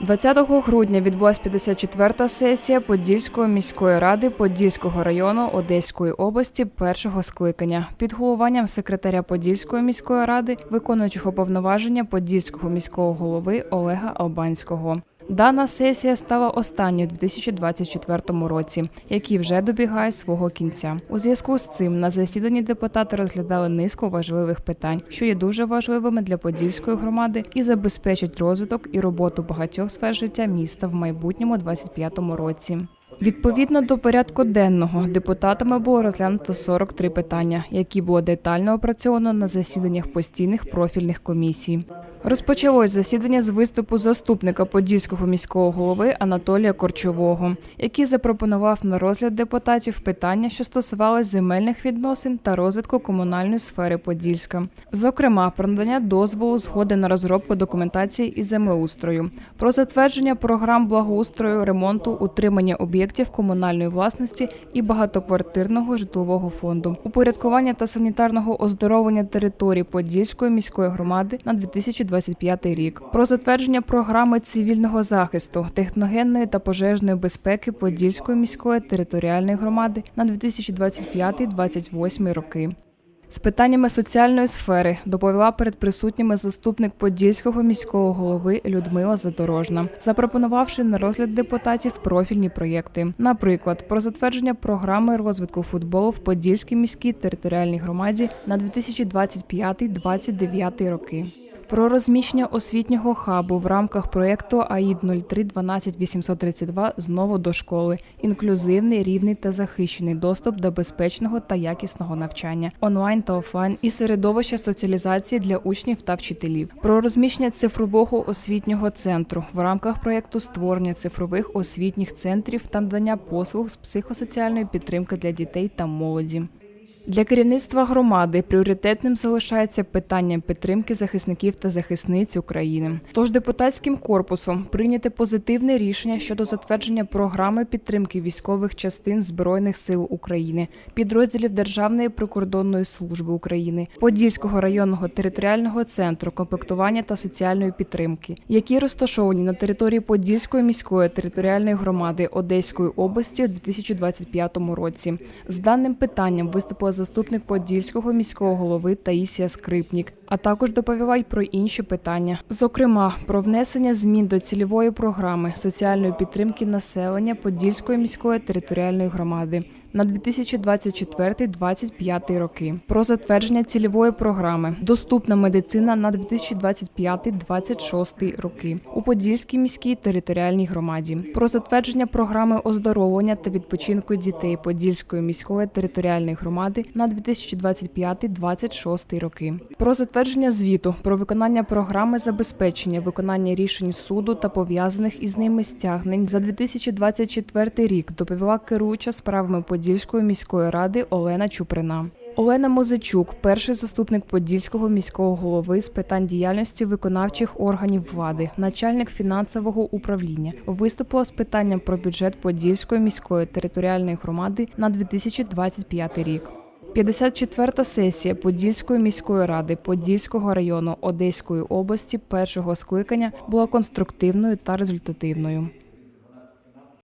20 грудня відбулася 54-та сесія Подільської міської ради Подільського району Одеської області першого скликання під головуванням секретаря Подільської міської ради, виконуючого повноваження Подільського міського голови Олега Албанського. Дана сесія стала останньою у 2024 році, який вже добігає свого кінця. У зв'язку з цим на засіданні депутати розглядали низку важливих питань, що є дуже важливими для подільської громади і забезпечать розвиток і роботу багатьох сфер життя міста в майбутньому 2025 році. Відповідно до порядку денного депутатами було розглянуто 43 питання, які було детально опрацьовано на засіданнях постійних профільних комісій. Розпочалось засідання з виступу заступника подільського міського голови Анатолія Корчового, який запропонував на розгляд депутатів питання, що стосувались земельних відносин та розвитку комунальної сфери Подільська, зокрема про надання дозволу згоди на розробку документації із землеустрою, про затвердження програм благоустрою, ремонту, утримання об'єктів комунальної власності і багатоквартирного житлового фонду, упорядкування та санітарного оздоровлення території Подільської міської громади на 2025 рік, про затвердження програми цивільного захисту, техногенної та пожежної безпеки Подільської міської територіальної громади на 2025-2028 роки. З питаннями соціальної сфери доповіла перед присутніми заступник Подільського міського голови Людмила Задорожна, запропонувавши на розгляд депутатів профільні проєкти, наприклад, про затвердження програми розвитку футболу в Подільській міській територіальній громаді на 2025-2029 роки. Про розміщення освітнього хабу в рамках проєкту АІД 0312832 знову до школи, інклюзивний, рівний та захищений доступ до безпечного та якісного навчання, онлайн та офлайн і середовища соціалізації для учнів та вчителів. Про розміщення цифрового освітнього центру в рамках проєкту створення цифрових освітніх центрів та надання послуг з психосоціальної підтримки для дітей та молоді. Для керівництва громади пріоритетним залишається питання підтримки захисників та захисниць України. Тож депутатським корпусом прийняте позитивне рішення щодо затвердження програми підтримки військових частин Збройних сил України, підрозділів Державної прикордонної служби України, Подільського районного територіального центру комплектування та соціальної підтримки, які розташовані на території Подільської міської територіальної громади Одеської області у 2025 році. З даним питанням виступила заступник Подільського міського голови Таїсія Скрипнік, а також доповіла й про інші питання, зокрема про внесення змін до цільової програми соціальної підтримки населення Подільської міської територіальної громади. На 2024-2025 роки про затвердження цільової програми Доступна медицина на 2025-2026 роки у Подільській міській територіальній громаді. Про затвердження програми оздоровлення та відпочинку дітей Подільської міської територіальної громади на 2025-2026 роки. Про затвердження звіту про виконання програми забезпечення виконання рішень суду та пов'язаних із ними стягнень за 2024 рік доповіла керуюча справами Подільської міської ради Олена Чуприна. Олена Мозичук, перший заступник Подільського міського голови з питань діяльності виконавчих органів влади, начальник фінансового управління, виступила з питанням про бюджет Подільської міської територіальної громади на 2025 рік. 54-та сесія Подільської міської ради Подільського району Одеської області першого скликання була конструктивною та результативною.